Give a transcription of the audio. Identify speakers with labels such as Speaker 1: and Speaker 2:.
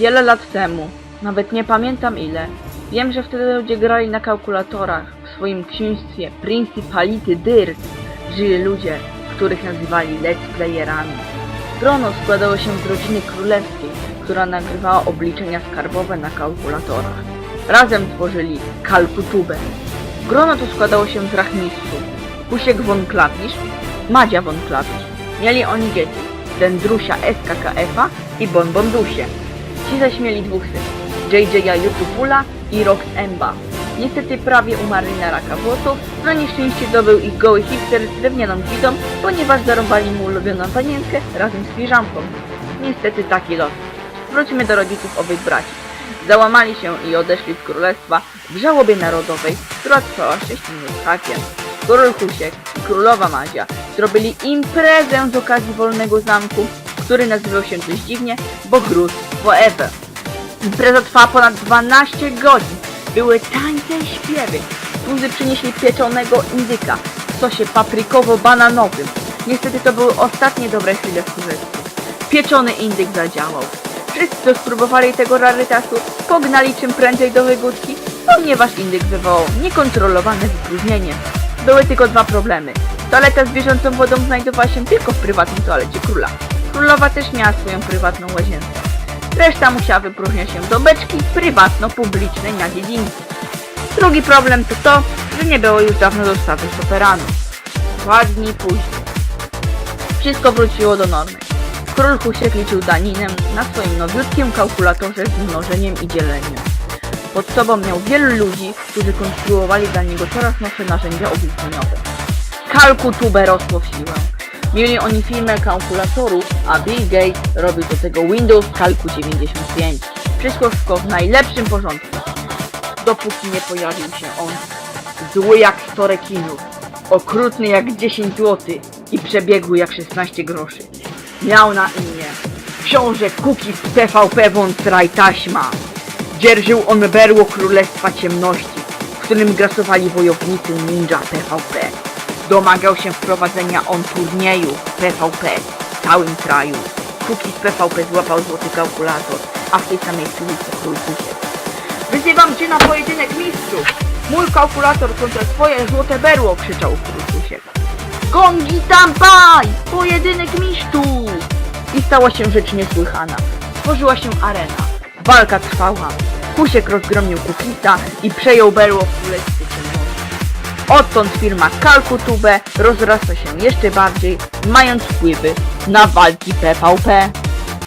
Speaker 1: Wiele lat temu, nawet nie pamiętam ile, wiem, że wtedy ludzie grali na kalkulatorach. W swoim księstwie Principality Dirt żyli ludzie, których nazywali let's playerami. Grono składało się z rodziny królewskiej, która nagrywała obliczenia skarbowe na kalkulatorach. Razem tworzyli kalkutubę. Grono to składało się z rachmistrzów. Husiek von Klapisz, Madzia von Klapisz. Mieli oni dzieci, Dendrusia SKKF-a i Bonbondusie. Ci zaś mieli dwóch synów, JJ'a Jutupula i Rox Emba. Niestety prawie umarli na raka włosów, na nieszczęście dobył ich goły hipster z drewnianą gwidą, ponieważ zarobali mu ulubioną panienkę razem z piżamką. Niestety taki los. Wróćmy do rodziców owych braci. Załamali się i odeszli z królestwa w żałobie narodowej, która trwała 6 minut hakiem. Król Husiek i królowa Madzia zrobili imprezę z okazji wolnego zamku, który nazywał się dość dziwnie, bo Gruz Forever. Impreza trwała ponad 12 godzin. Były tańce i śpiewy. Tuzy przynieśli pieczonego indyka w sosie paprykowo-bananowym. Niestety to były ostatnie dobre chwile w królestwie. Pieczony indyk zadziałał. Wszyscy, co spróbowali tego rarytasu, pognali czym prędzej do wygódki, ponieważ indyk wywołał niekontrolowane wypróżnienie. Były tylko dwa problemy. Toaleta z bieżącą wodą znajdowała się tylko w prywatnej toalecie króla. Królowa też miała swoją prywatną łazienkę. Reszta musiała wypróżniać się do beczki prywatno-publicznej na dziedzińcu. Drugi problem to to, że nie było już dawno dostawy soperanu. Dwa dni później. Wszystko wróciło do normy. Król Husiek liczył daninem na swoim nowiutkim kalkulatorze z mnożeniem i dzieleniem. Pod sobą miał wielu ludzi, którzy konstruowali dla niego coraz nowsze narzędzia obliczeniowe. Kalkutubę rosło w siłę. Mieli oni firmę kalkulatorów, a Bill Gates robił do tego Windows Calcu 95. Wszystko w najlepszym porządku. Dopóki nie pojawił się on. Zły jak 100 rekinów, okrutny jak 10 zł i przebiegły jak 16 groszy. Miał na imię książę Cookies TVP von Straj Taśma. Dzierżył on berło Królestwa Ciemności, w którym grasowali wojownicy ninja PvP. Domagał się wprowadzenia on turnieju PvP w całym kraju. Cookies PvP złapał złoty kalkulator, a w tej samej chwili król. Wyzywam cię na pojedynek mistrzów! Mój kalkulator kontra twoje złote berło! krzyczał król. Gongi tam paj! Pojedynek mistrzów! I stała się rzecz niesłychana. Tworzyła się arena. Walka trwała. Husiek rozgromił Kukisa i przejął berło w królestwie. Odtąd firma Kalkutube rozrasta się jeszcze bardziej, mając wpływy na walki PvP.